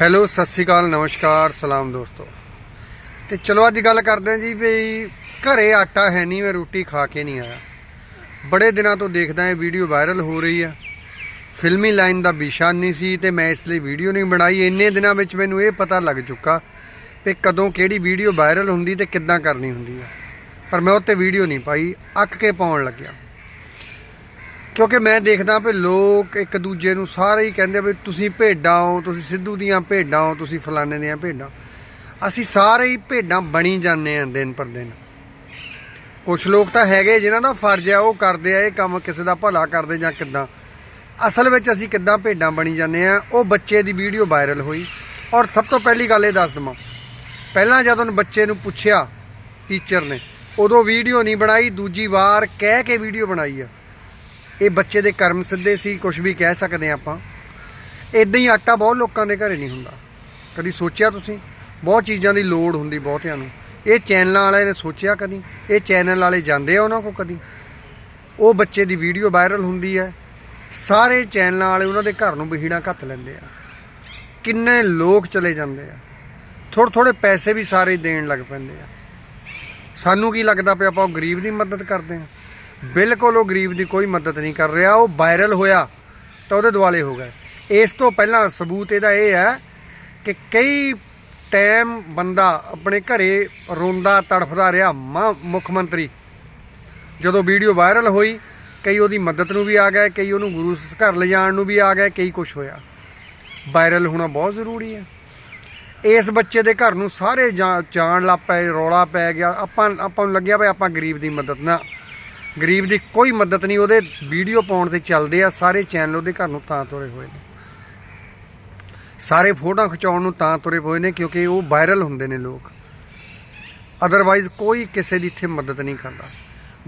Hello, ਸਤਿ ਸ਼੍ਰੀ ਅਕਾਲ, ਨਮਸਕਾਰ, ਸਲਾਮ ਦੋਸਤੋ। ਤੇ ਚਲੋ, ਅੱਜ ਗੱਲ ਕਰਦੇ ਹਾਂ ਜੀ ਵੀ ਘਰੇ ਆਟਾ ਹੈ ਨਹੀਂ, ਮੈਂ ਰੋਟੀ ਖਾ ਕੇ ਨਹੀਂ ਆਇਆ। ਬੜੇ ਦਿਨਾਂ ਤੋਂ ਦੇਖਦਾ ਇਹ ਵੀਡੀਓ ਵਾਇਰਲ ਹੋ ਰਹੀ ਆ। ਫਿਲਮੀ ਲਾਈਨ ਦਾ ਵਿਸ਼ਾ ਨਹੀਂ ਸੀ ਤੇ ਮੈਂ ਇਸ ਲਈ ਵੀਡੀਓ ਨਹੀਂ ਬਣਾਈ। ਇੰਨੇ ਦਿਨਾਂ ਵਿੱਚ ਮੈਨੂੰ ਇਹ ਪਤਾ ਲੱਗ ਚੁੱਕਾ ਕਿ ਕਦੋਂ ਕਿਹੜੀ ਵੀਡੀਓ ਵਾਇਰਲ ਹੁੰਦੀ ਤੇ ਕਿੱਦਾਂ ਕਰਨੀ ਹੁੰਦੀ ਆ। ਪਰ ਮੈਂ ਉੱਤੇ ਵੀਡੀਓ ਨਹੀਂ ਪਾਈ, ਅੱਕ ਕੇ ਪਾਉਣ ਲੱਗਿਆ। ਕਿਉਂਕਿ ਮੈਂ ਦੇਖਦਾ ਵੀ ਲੋਕ ਇੱਕ ਦੂਜੇ ਨੂੰ ਸਾਰੇ ਹੀ ਕਹਿੰਦੇ ਵੀ ਤੁਸੀਂ ਭੇਡਾਂ ਹੋ, ਤੁਸੀਂ ਸਿੱਧੂ ਦੀਆਂ ਭੇਡਾਂ ਹੋ, ਤੁਸੀਂ ਫਲਾਣੇ ਦੀਆਂ ਭੇਡਾਂ। ਅਸੀਂ ਸਾਰੇ ਹੀ ਭੇਡਾਂ ਬਣੀ ਜਾਂਦੇ ਆ ਦਿਨ ਪਰ ਦਿਨ। ਕੁਝ ਲੋਕ ਤਾਂ ਹੈਗੇ ਜਿਨ੍ਹਾਂ ਦਾ ਫਰਜ਼ ਆ, ਉਹ ਕਰਦੇ ਆ, ਇਹ ਕੰਮ ਕਿਸੇ ਦਾ ਭਲਾ ਕਰਦੇ ਜਾਂ ਕਿੱਦਾਂ। ਅਸਲ ਵਿੱਚ ਅਸੀਂ ਕਿੱਦਾਂ ਭੇਡਾਂ ਬਣੀ ਜਾਂਦੇ ਆ ਉਹ ਬੱਚੇ ਦੀ ਵੀਡੀਓ ਵਾਇਰਲ ਹੋਈ। ਔਰ ਸਭ ਤੋਂ ਪਹਿਲੀ ਗੱਲ ਇਹ ਦੱਸ ਦਵਾਂ, ਪਹਿਲਾਂ ਜਦੋਂ ਬੱਚੇ ਨੂੰ ਪੁੱਛਿਆ ਟੀਚਰ ਨੇ, ਉਦੋਂ ਵੀਡੀਓ ਨਹੀਂ ਬਣਾਈ, ਦੂਜੀ ਵਾਰ ਕਹਿ ਕੇ ਵੀਡੀਓ ਬਣਾਈ ਆ। ਇਹ ਬੱਚੇ ਦੇ ਕਰਮ ਸਿੱਧੇ ਸੀ ਕੁਝ ਵੀ ਕਹਿ ਸਕਦੇ ਹਾਂ ਆਪਾਂ। ਇਦਾਂ ਹੀ ਆਟਾ ਬਹੁਤ ਲੋਕਾਂ ਦੇ ਘਰੇ ਨਹੀਂ ਹੁੰਦਾ। ਕਦੀ ਸੋਚਿਆ ਤੁਸੀਂ? ਬਹੁਤ ਚੀਜ਼ਾਂ ਦੀ ਲੋੜ ਹੁੰਦੀ ਬਹੁਤਿਆਂ ਨੂੰ। ਇਹ ਚੈਨਲਾਂ ਵਾਲਿਆਂ ਨੇ ਸੋਚਿਆ ਕਦੀ? ਇਹ ਚੈਨਲ ਵਾਲੇ ਜਾਂਦੇ ਆ ਉਹਨਾਂ ਕੋ ਕਦੀ? ਉਹ ਬੱਚੇ ਦੀ ਵੀਡੀਓ ਵਾਇਰਲ ਹੁੰਦੀ ਹੈ। ਸਾਰੇ ਚੈਨਲਾਂ ਵਾਲੇ ਉਹਨਾਂ ਦੇ ਘਰ ਨੂੰ ਬਹੀੜਾ ਘੱਤ ਲੈਂਦੇ ਆ। ਕਿੰਨੇ ਲੋਕ ਚਲੇ ਜਾਂਦੇ ਆ। ਥੋੜੇ ਥੋੜੇ ਪੈਸੇ ਵੀ ਸਾਰੇ ਦੇਣ ਲੱਗ ਪੈਂਦੇ ਆ। ਸਾਨੂੰ ਕੀ ਲੱਗਦਾ ਪਿਆ ਆਪਾਂ ਉਹ ਗਰੀਬ ਦੀ ਮਦਦ ਕਰਦੇ ਆ? ਬਿਲਕੁਲ ਉਹ ਗਰੀਬ ਦੀ ਕੋਈ ਮਦਦ ਨਹੀਂ ਕਰ ਰਿਹਾ, ਉਹ ਵਾਇਰਲ ਹੋਇਆ ਤਾਂ ਉਹਦੇ ਦੁਆਲੇ ਹੋ ਗਏ। ਇਸ ਤੋਂ ਪਹਿਲਾਂ ਸਬੂਤ ਇਹਦਾ ਇਹ ਹੈ ਕਿ ਕਈ ਟਾਈਮ ਬੰਦਾ ਆਪਣੇ ਘਰੇ ਰੋਂਦਾ, ਤੜਫਦਾ ਰਿਹਾ, ਮਾ- ਮੁੱਖ ਮੰਤਰੀ। ਜਦੋਂ ਵੀਡੀਓ ਵਾਇਰਲ ਹੋਈ, ਕਈ ਉਹਦੀ ਮਦਦ ਨੂੰ ਵੀ ਆ ਗਏ, ਕਈ ਉਹਨੂੰ ਗੁਰੂ ਘਰ ਲਿਜਾਣ ਨੂੰ ਵੀ ਆ ਗਏ, ਕਈ ਕੁਝ ਹੋਇਆ। ਵਾਇਰਲ ਹੋਣਾ ਬਹੁਤ ਜ਼ਰੂਰੀ ਹੈ। ਇਸ ਬੱਚੇ ਦੇ ਘਰ ਨੂੰ ਸਾਰੇ ਜਾ- ਜਾਣ ਲੱਗ ਪਏ, ਰੌਲਾ ਪੈ ਗਿਆ, ਆਪਾਂ ਆਪਾਂ ਨੂੰ ਲੱਗਿਆ ਵੀ ਆਪਾਂ ਗਰੀਬ ਦੀ ਮਦਦ ਨਾ ਗਰੀਬ ਦੀ ਕੋਈ ਮਦਦ ਨਹੀਂ ਉਹਦੇ ਵੀਡੀਓ ਪਾਉਣ ਤੇ ਚੱਲਦੇ ਆ ਸਾਰੇ ਚੈਨਲ ਉਹਦੇ ਘਰ ਨੂੰ ਤਾਂ ਤੁਰੇ ਹੋਏ ਨੇ। ਸਾਰੇ ਫੋਟੋਆਂ ਖਿਚਾਉਣ ਨੂੰ ਤਾਂ ਤੁਰੇ ਹੋਏ ਨੇ ਕਿਉਂਕਿ ਉਹ ਵਾਇਰਲ ਹੁੰਦੇ ਨੇ ਲੋਕ। ਅਦਰਵਾਈਜ਼ ਕੋਈ ਕਿਸੇ ਦੀ ਇੱਥੇ ਮਦਦ ਨਹੀਂ ਕਰਦਾ।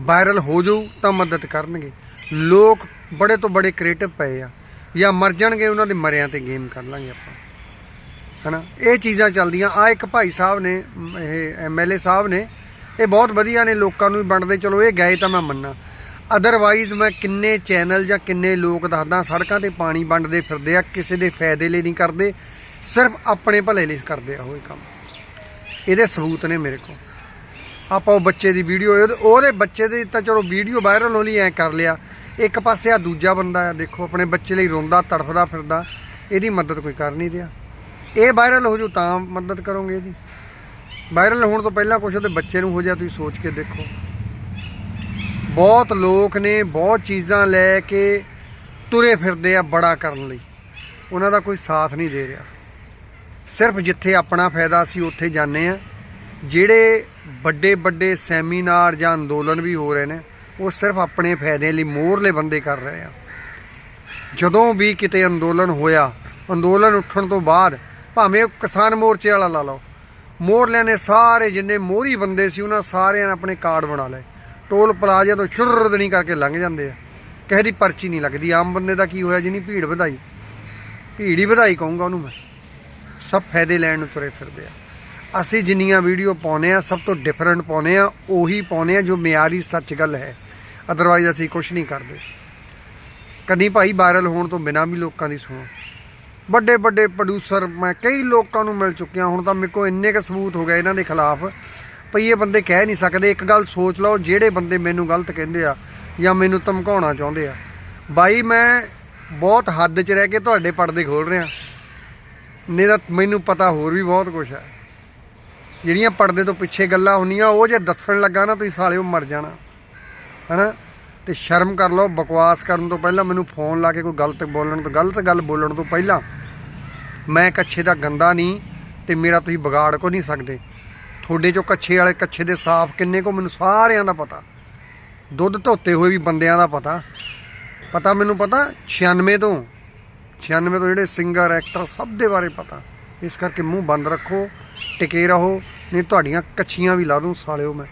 ਵਾਇਰਲ ਹੋ ਜਾਊ ਤਾਂ ਮਦਦ ਕਰਨਗੇ। ਲੋਕ ਬੜੇ ਤੋਂ ਬੜੇ ਕ੍ਰੀਏਟਿਵ ਪਏ ਆ। ਜਾਂ ਮਰ ਜਾਣਗੇ ਉਹਨਾਂ ਦੇ ਮਰਿਆਂ ਤੇ ਗੇਮ ਕਰ ਲਾਂਗੇ ਆਪਾਂ। ਹਨਾ? ਇਹ ਚੀਜ਼ਾਂ ਚੱਲਦੀਆਂ। ਆ ਇੱਕ ਭਾਈ ਸਾਹਿਬ ਨੇ ਮ, ਇਹ ਐਮਐਲਏ ਸਾਹਿਬ ਨੇ ਇਹ ਬਹੁਤ ਵਧੀਆ ਨੇ, ਲੋਕਾਂ ਨੂੰ ਵੀ ਵੰਡਦੇ, ਚਲੋ ਇਹ ਗਏ ਤਾਂ ਮੈਂ ਮੰਨਾਂ। ਅਦਰਵਾਈਜ਼ ਮੈਂ ਕਿੰਨੇ ਚੈਨਲ ਜਾਂ ਕਿੰਨੇ ਲੋਕ ਦੱਸਦਾ, ਸੜਕਾਂ ਤੇ ਪਾਣੀ ਵੰਡਦੇ ਫਿਰਦੇ ਆ, ਕਿਸੇ ਦੇ ਫਾਇਦੇ ਲਈ ਨਹੀਂ ਕਰਦੇ, ਸਿਰਫ ਆਪਣੇ ਭਲੇ ਲਈ ਕਰਦੇ ਆ ਉਹ ਇਹ ਕੰਮ। ਇਹਦੇ ਸਬੂਤ ਨੇ ਮੇਰੇ ਕੋਲ। ਆਪਾਂ ਉਹ ਬੱਚੇ ਦੀ ਵੀਡੀਓ ਉਹਦੇ ਬੱਚੇ ਦੀ ਤਾਂ ਚਲੋ ਵੀਡੀਓ ਵਾਇਰਲ ਹੋਣੀ ਲਈ ਐ ਕਰ ਲਿਆ। ਇੱਕ ਪਾਸੇ ਆ ਦੂਜਾ ਬੰਦਾ ਆ, ਦੇਖੋ, ਆਪਣੇ ਬੱਚੇ ਲਈ ਰੋਂਦਾ, ਤੜਫਦਾ ਫਿਰਦਾ, ਇਹਦੀ ਮਦਦ ਕੋਈ ਕਰ ਨਹੀਂ ਰਿਹਾ। ਇਹ ਵਾਇਰਲ ਹੋ ਜੂ ਤਾਂ ਮਦਦ ਕਰੋਗੇ ਇਹਦੀ। ਵਾਇਰਲ ਹੋਣ ਤੋਂ ਪਹਿਲਾਂ ਕੁਝ ਉਹਦੇ ਬੱਚੇ ਨੂੰ ਹੋ ਜਾ ਤੁਸੀਂ ਸੋਚ ਕੇ ਦੇਖੋ। ਬਹੁਤ ਲੋਕ ਨੇ, ਬਹੁਤ ਚੀਜ਼ਾਂ ਲੈ ਕੇ ਤੁਰੇ ਫਿਰਦੇ ਆ ਬੜਾ ਕਰਨ ਲਈ। ਉਹਨਾਂ ਦਾ ਕੋਈ ਸਾਥ ਨਹੀਂ ਦੇ ਰਿਹਾ। ਸਿਰਫ ਜਿੱਥੇ ਆਪਣਾ ਫਾਇਦਾ ਸੀ ਉੱਥੇ ਜਾਂਦੇ ਆ। ਜਿਹੜੇ ਵੱਡੇ ਵੱਡੇ ਸੈਮੀਨਾਰ ਜਾਂ ਅੰਦੋਲਨ ਵੀ ਹੋ ਰਹੇ ਨੇ, ਉਹ ਸਿਰਫ ਆਪਣੇ ਫਾਇਦੇ ਲਈ ਮੋਹਰਲੇ ਬੰਦੇ ਕਰ ਰਹੇ ਆ। ਜਦੋਂ ਵੀ ਕਿਤੇ ਅੰਦੋਲਨ ਹੋਇਆ, ਅੰਦੋਲਨ ਉੱਠਣ ਤੋਂ ਬਾਅਦ ਭਾਵੇਂ ਉਹ ਕਿਸਾਨ ਮੋਰਚੇ ਵਾਲਾ ਲਾ ਲਓ ਮੋਹਰਲਿਆਂ ਨੇ ਸਾਰੇ ਜਿੰਨੇ ਮੋਹਰੀ ਬੰਦੇ ਸੀ, ਉਹਨਾਂ ਸਾਰਿਆਂ ਨੇ ਆਪਣੇ ਕਾਰਡ ਬਣਾ ਲਏ। ਟੋਲ ਪਲਾਜ਼ਾ ਤੋਂ ਛੁਰਰਦਣੀ ਕਰਕੇ ਲੰਘ ਜਾਂਦੇ ਆ। ਕਿਸੇ ਦੀ ਪਰਚੀ ਨਹੀਂ ਲੱਗਦੀ। ਆਮ ਬੰਦੇ ਦਾ ਕੀ ਹੋਇਆ ਜਿਨੀ ਭੀੜ ਵਧਾਈ? ਭੀੜ ਹੀ ਵਧਾਈ ਕਹੂੰਗਾ ਉਹਨੂੰ ਮੈਂ। ਸਭ ਫਾਇਦੇ ਲੈਣ ਨੂੰ ਤੁਰੇ ਫਿਰਦੇ ਆ। ਅਸੀਂ ਜਿੰਨੀਆਂ ਵੀਡੀਓ ਪਾਉਨੇ ਆ, ਸਭ ਤੋਂ ਡਿਫਰੈਂਟ ਪਾਉਨੇ ਆ, ਉਹੀ ਪਾਉਨੇ ਆ ਜੋ ਮਿਆਰੀ ਸੱਚ ਗੱਲ ਹੈ। ਅਦਰਵਾਈਜ਼ ਅਸੀਂ ਕੁਝ ਨਹੀਂ ਕਰਦੇ। ਕਦੀ ਭਾਈ ਵਾਇਰਲ ਹੋਣ ਤੋਂ ਬਿਨਾਂ ਵੀ ਲੋਕਾਂ ਦੀ ਸੁਣੋ। ਵੱਡੇ ਵੱਡੇ ਪ੍ਰੋਡਿਊਸਰ ਮੈਂ ਕਈ ਲੋਕਾਂ ਨੂੰ ਮਿਲ ਚੁੱਕਿਆ, ਹੁਣ ਤਾਂ ਮੇਰੇ ਕੋਲ ਇੰਨੇ ਕੁ ਸਬੂਤ ਹੋ ਗਏ ਇਹਨਾਂ ਦੇ ਖਿਲਾਫ, ਭਈ ਇਹ ਬੰਦੇ ਕਹਿ ਨਹੀਂ ਸਕਦੇ। ਇੱਕ ਗੱਲ ਸੋਚ ਲਓ, ਜਿਹੜੇ ਬੰਦੇ ਮੈਨੂੰ ਗਲਤ ਕਹਿੰਦੇ ਆ ਜਾਂ ਮੈਨੂੰ ਧਮਕਾਉਣਾ ਚਾਹੁੰਦੇ ਆ, ਬਾਈ ਮੈਂ ਬਹੁਤ ਹੱਦ 'ਚ ਰਹਿ ਕੇ ਤੁਹਾਡੇ ਪਰਦੇ ਖੋਲ ਰਿਹਾ। ਨਹੀਂ ਤਾਂ ਮੈਨੂੰ ਪਤਾ ਹੋਰ ਵੀ ਬਹੁਤ ਕੁਝ ਹੈ। ਜਿਹੜੀਆਂ ਪਰਦੇ ਤੋਂ ਪਿੱਛੇ ਗੱਲਾਂ ਹੁੰਦੀਆਂ, ਉਹ ਜੇ ਦੱਸਣ ਲੱਗਾ ਨਾ, ਤੁਸੀਂ ਸਾਲਿਓ ਮਰ ਜਾਣਾ। ਹੈਨਾ? ਤੇ ਸ਼ਰਮ ਕਰ ਲਓ, ਬਕਵਾਸ ਕਰਨ ਤੋਂ ਪਹਿਲਾਂ ਮੈਨੂੰ ਫੋਨ ਲਾ ਕੇ ਕੋਈ ਗਲਤ ਬੋਲਣ ਤੋਂ, ਗਲਤ ਗੱਲ ਬੋਲਣ ਤੋਂ ਪਹਿਲਾਂ ਮੈਂ ਕੱਛੇ ਦਾ ਗੰਦਾ ਨਹੀਂ ਤੇ ਮੇਰਾ ਤੁਸੀਂ ਵਿਗਾੜ ਕੋ ਨਹੀਂ ਸਕਦੇ। ਤੁਹਾਡੇ ਚੋਂ ਕੱਛੇ ਵਾਲੇ ਕੱਛੇ ਦੇ ਸਾਫ਼ ਕਿੰਨੇ ਕੋ ਮੈਨੂੰ ਸਾਰਿਆਂ ਦਾ ਪਤਾ। ਦੁੱਧ ਧੋਤੇ ਹੋਏ ਵੀ ਬੰਦਿਆਂ ਦਾ ਪਤਾ। ਪਤਾ ਮੈਨੂੰ ਪਤਾ 96 ਤੋਂ 96 ਤੋਂ ਜਿਹੜੇ ਸਿੰਗਰ ਐਕਟਰ ਸਭ ਦੇ ਬਾਰੇ ਪਤਾ। ਇਸ ਕਰਕੇ ਮੂੰਹ ਬੰਦ ਰੱਖੋ, ਟਿਕੇ ਰਹੋ, ਨਹੀਂ ਤੁਹਾਡੀਆਂ ਕੱਛੀਆਂ ਵੀ ਲਾ ਦੂੰ, ਸਾਲਿਓ ਮੈਂ।